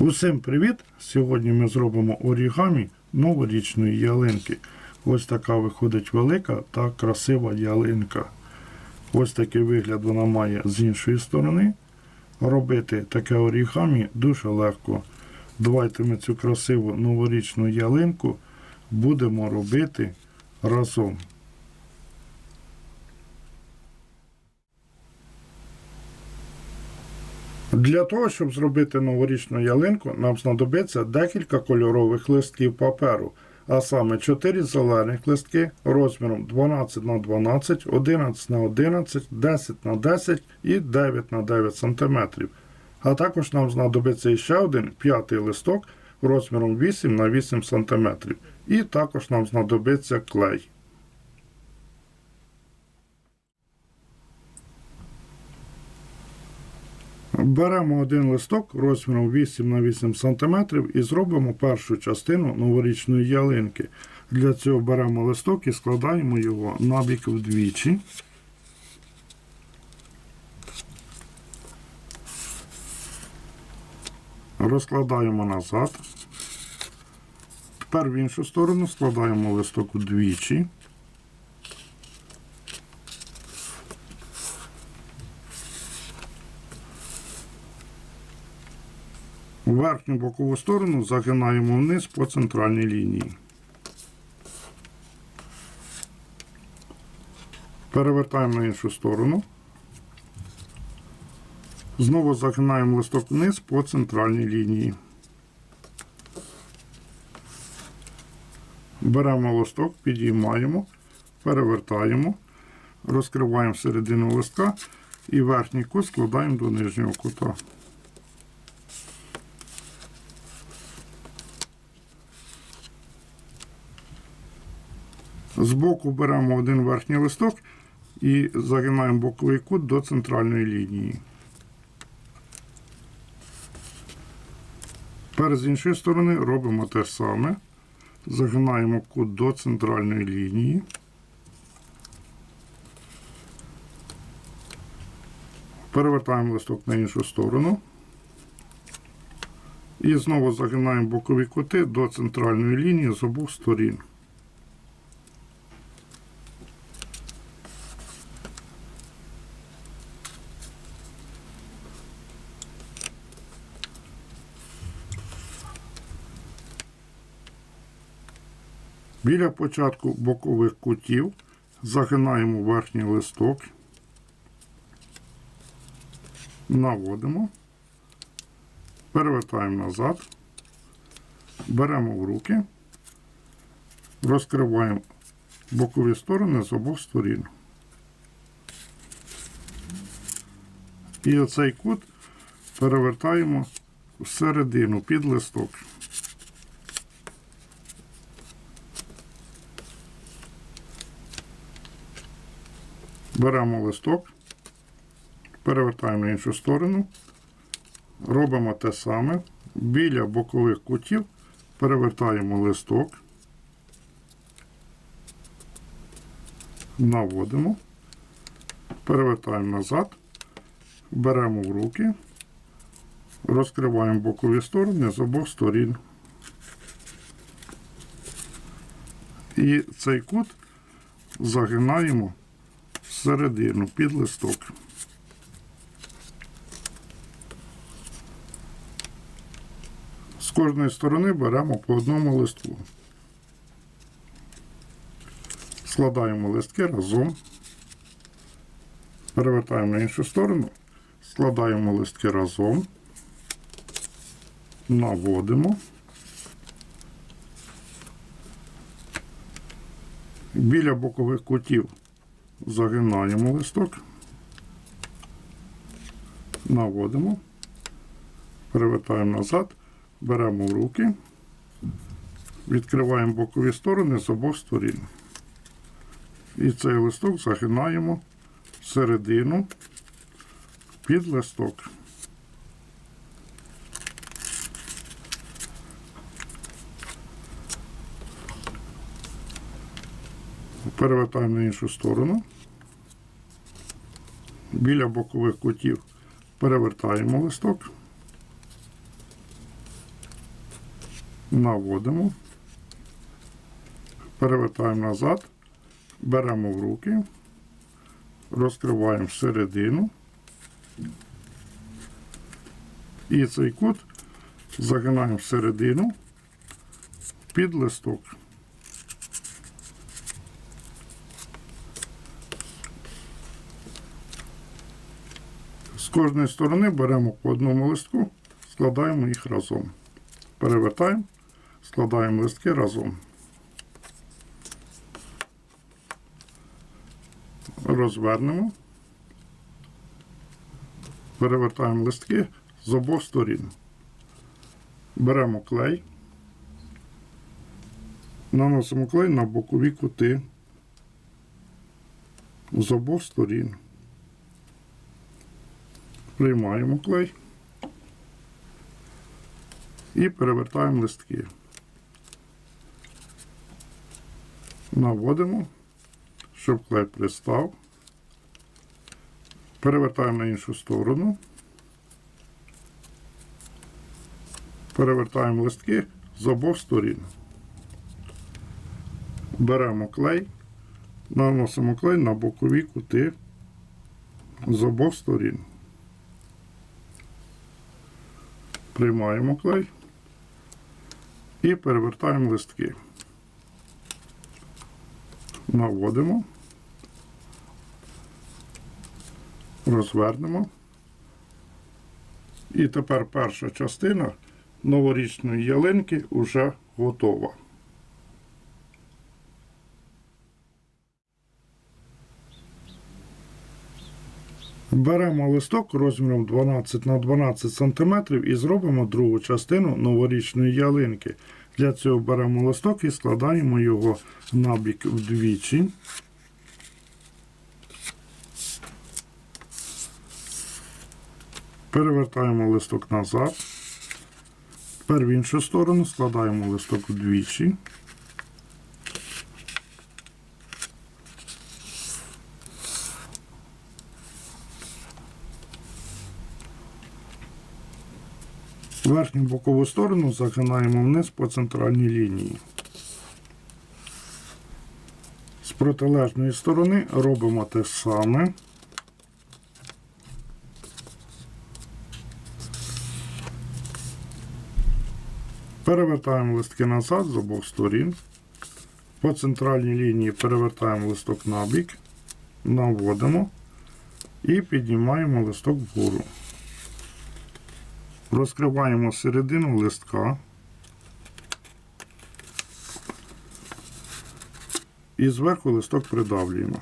Усім привіт! Сьогодні ми зробимо орігамі новорічної ялинки. Ось така виходить велика та красива ялинка. Ось такий вигляд вона має з іншої сторони. Робити таке орігамі дуже легко. Давайте ми цю красиву новорічну ялинку будемо робити разом. Для того, щоб зробити новорічну ялинку, нам знадобиться декілька кольорових листків паперу, а саме 4 зелених листки розміром 12 на 12, 11 на 11, 10 на 10 і 9 на 9 см. А також нам знадобиться ще один п'ятий листок розміром 8 на 8 см. І також нам знадобиться клей. Беремо один листок розміром 8 на 8 см і зробимо першу частину новорічної ялинки. Для цього беремо листок і складаємо його набік вдвічі. Розкладаємо назад. Тепер в іншу сторону складаємо листок вдвічі. Верхню бокову сторону загинаємо вниз по центральній лінії. Перевертаємо на іншу сторону. Знову загинаємо листок вниз по центральній лінії. Беремо листок, підіймаємо, перевертаємо, розкриваємо середину листка і верхній кут складаємо до нижнього кута. Збоку беремо один верхній листок і загинаємо боковий кут до центральної лінії. Тепер з іншої сторони робимо те саме. Загинаємо кут до центральної лінії. Перевертаємо листок на іншу сторону. І знову загинаємо бокові кути до центральної лінії з обох сторін. Біля початку бокових кутів загинаємо верхній листок, наводимо, перевертаємо назад, беремо в руки, розкриваємо бокові сторони з обох сторін. І оцей кут перевертаємо всередину під листок. Беремо листок, перевертаємо на іншу сторону, робимо те саме. Біля бокових кутів перевертаємо листок, наводимо, перевертаємо назад, беремо в руки, розкриваємо бокові сторони з обох сторін. І цей кут загинаємо всередину під листок. З кожної сторони беремо по одному листку. Складаємо листки разом, перевертаємо на іншу сторону, складаємо листки разом, наводимо. Біля бокових кутів загинаємо листок, наводимо, перевертаємо назад, беремо в руки, відкриваємо бокові сторони з обох сторін. І цей листок загинаємо всередину під листок. Перевертаємо на іншу сторону. Біля бокових кутів перевертаємо листок. наводимо, перевертаємо назад, беремо в руки, розкриваємо середину. І цей кут загинаємо всередину під листок. З кожної сторони беремо по одному листку, складаємо їх разом. Перевертаємо, складаємо листки разом. Розвернемо. Перевертаємо листки з обох сторін. Беремо клей, наносимо клей на бокові кути з обох сторін. Приймаємо клей і перевертаємо листки. Наводимо, щоб клей пристав. Перевертаємо на іншу сторону. Перевертаємо листки з обох сторін. Беремо клей, наносимо клей на бокові кути з обох сторін. Приймаємо клей і перевертаємо листки. Наводимо, розвернемо. І тепер перша частина новорічної ялинки вже готова. Беремо листок розміром 12 на 12 см і зробимо другу частину новорічної ялинки. Для цього беремо листок і складаємо його набік вдвічі. Перевертаємо листок назад. Тепер в іншу сторону складаємо листок вдвічі. Верхню бокову сторону загинаємо вниз по центральній лінії. З протилежної сторони робимо те саме. Перевертаємо листки назад з обох сторін. По центральній лінії перевертаємо листок набік, наводимо і піднімаємо листок вгору. Розкриваємо середину листка. І зверху листок придавлюємо.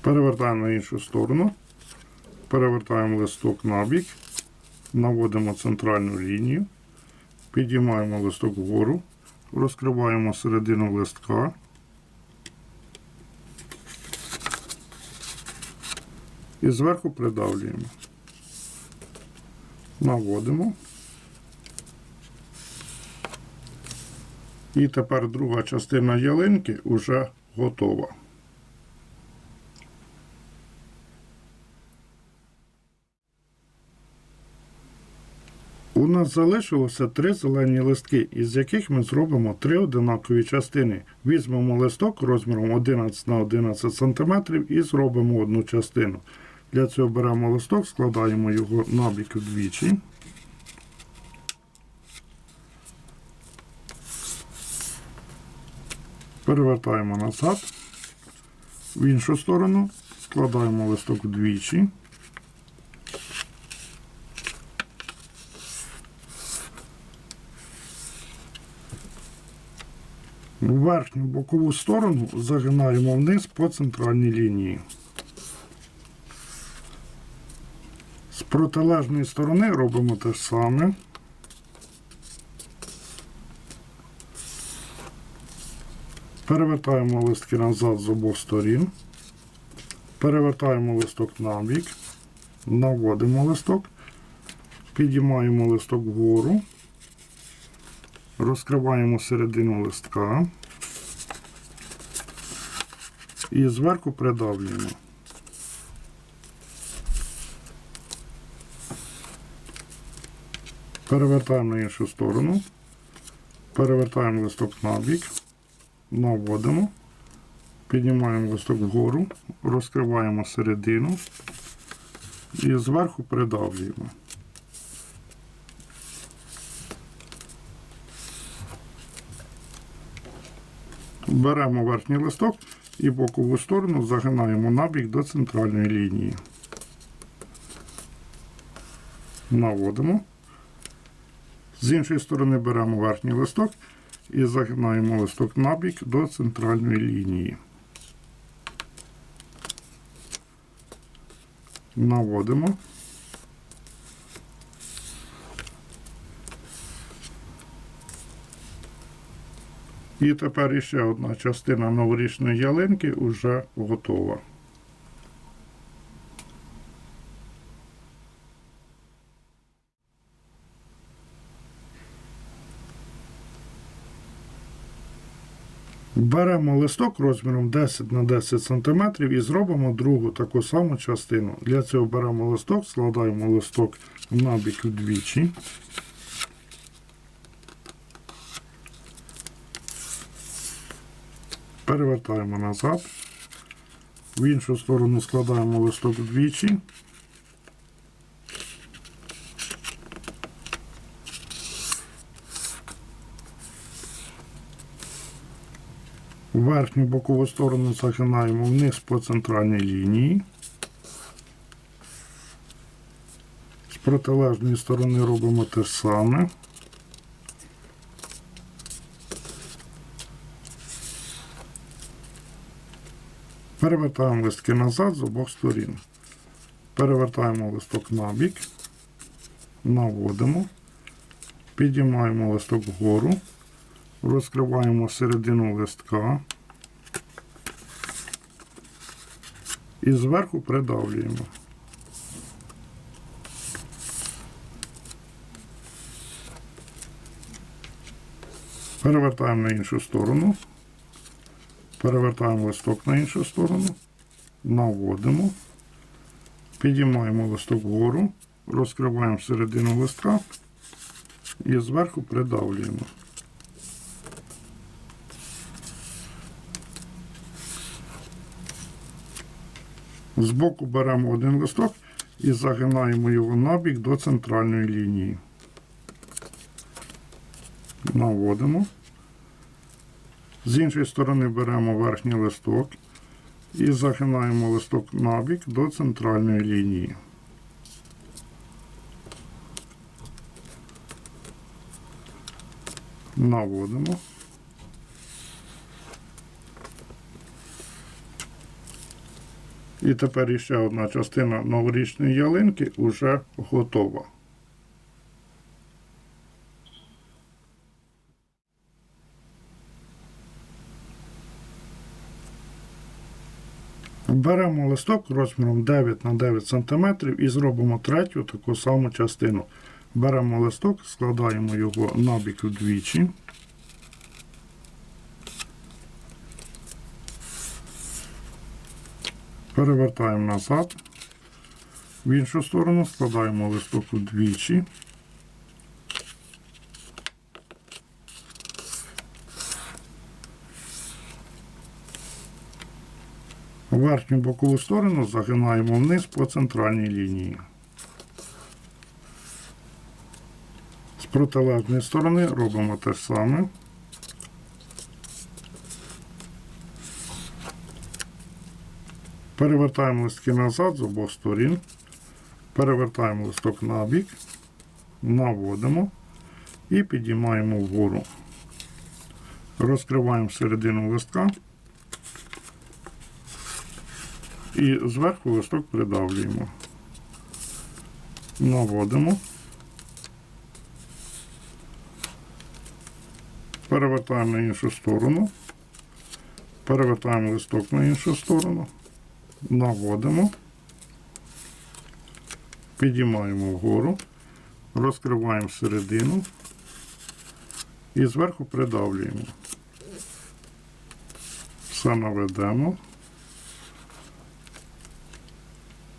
Перевертаємо на іншу сторону. Перевертаємо листок на бік, наводимо центральну лінію, підіймаємо листок вгору, розкриваємо середину листка. І зверху придавлюємо. Наводимо. І тепер друга частина ялинки вже готова. У нас залишилося три зелені листки, із яких ми зробимо три одинакові частини. Візьмемо листок розміром 11 на 11 см і зробимо одну частину. Для цього беремо листок, складаємо його набік вдвічі. Перевертаємо назад. В іншу сторону складаємо листок вдвічі. В верхню бокову сторону загинаємо вниз по центральній лінії. Протилежної сторони робимо те ж саме. Перевертаємо листки назад з обох сторін. Перевертаємо листок на бік, наводимо листок, підіймаємо листок вгору, розкриваємо середину листка і зверху придавлюємо. Перевертаємо на іншу сторону. Перевертаємо листок на бік. Наводимо. Піднімаємо листок вгору, розкриваємо середину і зверху придавлюємо. Беремо верхній листок і бокову сторону загинаємо набік до центральної лінії. Наводимо. З іншої сторони беремо верхній листок і загинаємо листок набік до центральної лінії. Наводимо. І тепер іще одна частина новорічної ялинки вже готова. Беремо листок розміром 10 на 10 см і зробимо другу таку саму частину. Для цього беремо листок, складаємо листок набік вдвічі. Перевертаємо назад. В іншу сторону складаємо листок вдвічі. Верхню бокову сторону загинаємо вниз по центральній лінії. З протилежної сторони робимо те саме. Перевертаємо листки назад з обох сторін. Перевертаємо листок на бік, наводимо, підіймаємо листок вгору, розкриваємо середину листка і зверху придавлюємо. Перевертаємо на іншу сторону. Перевертаємо листок на іншу сторону, наводимо, підіймаємо листок вгору, розкриваємо середину листка і зверху придавлюємо. Збоку беремо один листок і загинаємо його набік до центральної лінії. Наводимо. З іншої сторони беремо верхній листок і загинаємо листок набік до центральної лінії. Наводимо. І тепер іще одна частина новорічної ялинки вже готова. Беремо листок розміром 9 на 9 см і зробимо третю таку саму частину. Беремо листок, складаємо його набік вдвічі. Перевертаємо назад. В іншу сторону складаємо листок вдвічі. Верхню бокову сторону загинаємо вниз по центральній лінії. З протилежної сторони робимо те саме. Перевертаємо листки назад з обох сторін. Перевертаємо листок на бік, наводимо і підіймаємо вгору. Розкриваємо середину листка. І зверху листок придавлюємо. Наводимо. Перевертаємо на іншу сторону. Перевертаємо листок на іншу сторону. Наводимо. Підіймаємо вгору. Розкриваємо середину. І зверху придавлюємо. Все наведемо.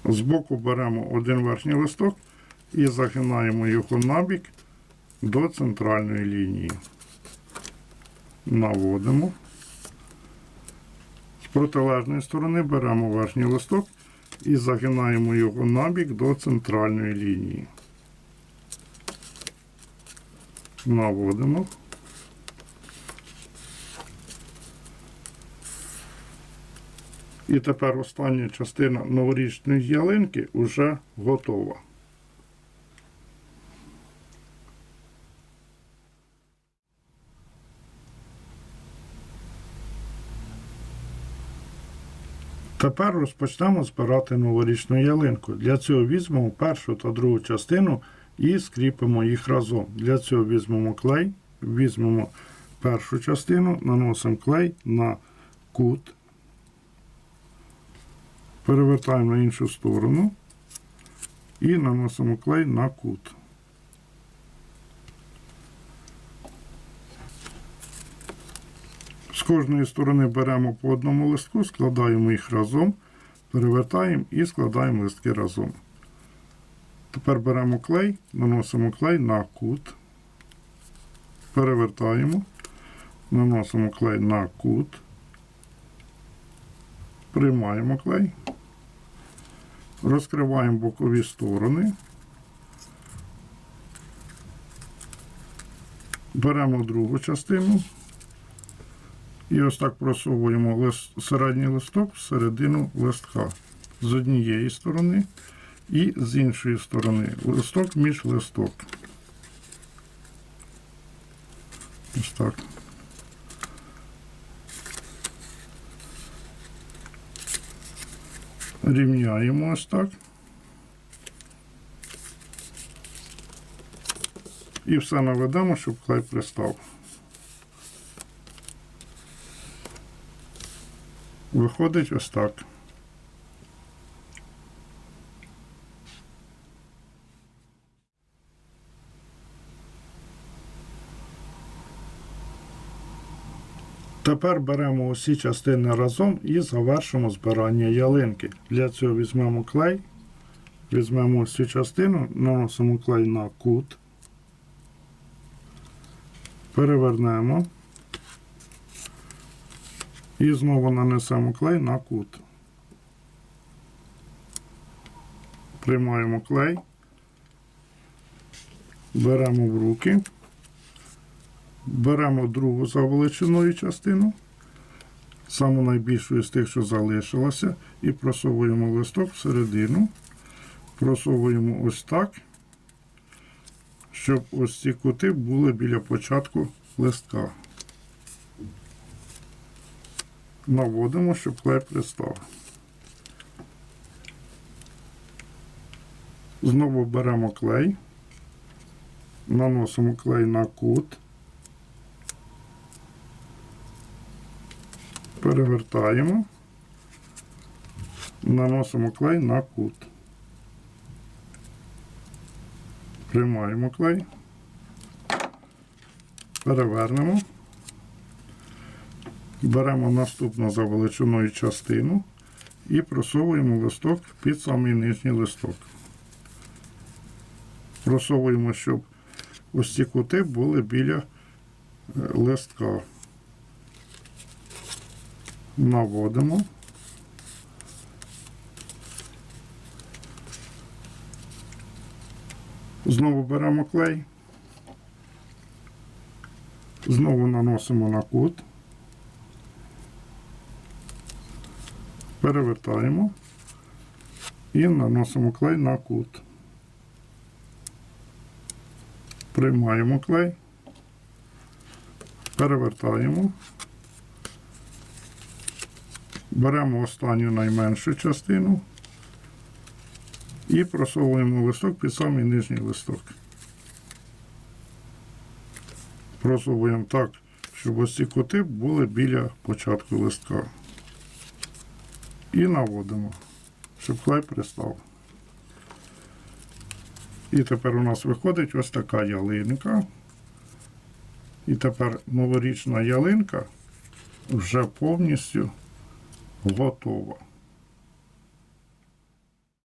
Збоку беремо один верхній листок і загинаємо його набік до центральної лінії. Наводимо. Протилежної сторони беремо верхній листок і загинаємо його набік до центральної лінії. Наводимо. І тепер остання частина новорічної ялинки вже готова. Тепер розпочнемо збирати новорічну ялинку. Для цього візьмемо першу та другу частину і скріпимо їх разом. Для цього візьмемо клей, візьмемо першу частину, наносимо клей на кут, перевертаємо на іншу сторону і наносимо клей на кут. Кожної сторони беремо по одному листку, складаємо їх разом, перевертаємо і складаємо листки разом. Тепер беремо клей, наносимо клей на кут, перевертаємо, наносимо клей на кут, приймаємо клей, розкриваємо бокові сторони, беремо другу частину. І ось так просовуємо лист, середній листок всередину листка з однієї сторони і з іншої сторони. Листок між листок. Ось так. Рівняємо ось так. І все наведемо, щоб клей пристав. Виходить ось так. Тепер беремо усі частини разом і завершимо збирання ялинки. Для цього візьмемо клей, візьмемо всю частину, наносимо клей на кут, перевернемо. І знову нанесемо клей на кут. Приймаємо клей, беремо в руки, беремо другу за величиною частину, саму найбільшу з тих, що залишилося, і просовуємо листок всередину, просовуємо ось так, щоб ось ці кути були біля початку листка наводимо, щоб клей пристав. Знову беремо клей, наносимо клей на кут, перевертаємо, наносимо клей на кут. Приймаємо клей, перевернемо. Беремо наступну за величиною частину і просовуємо листок під самий нижній листок. Просовуємо, щоб ось ці кути були біля е, листка. Наводимо. Знову беремо клей. Знову наносимо на кут. Перевертаємо і наносимо клей на кут. Приймаємо клей, перевертаємо, беремо останню найменшу частину і просовуємо листок під самий нижній листок. Просовуємо так, щоб ось ці кути були біля початку листка і наводимо, щоб клей пристав. І тепер у нас виходить ось така ялинка. І тепер новорічна ялинка вже повністю готова.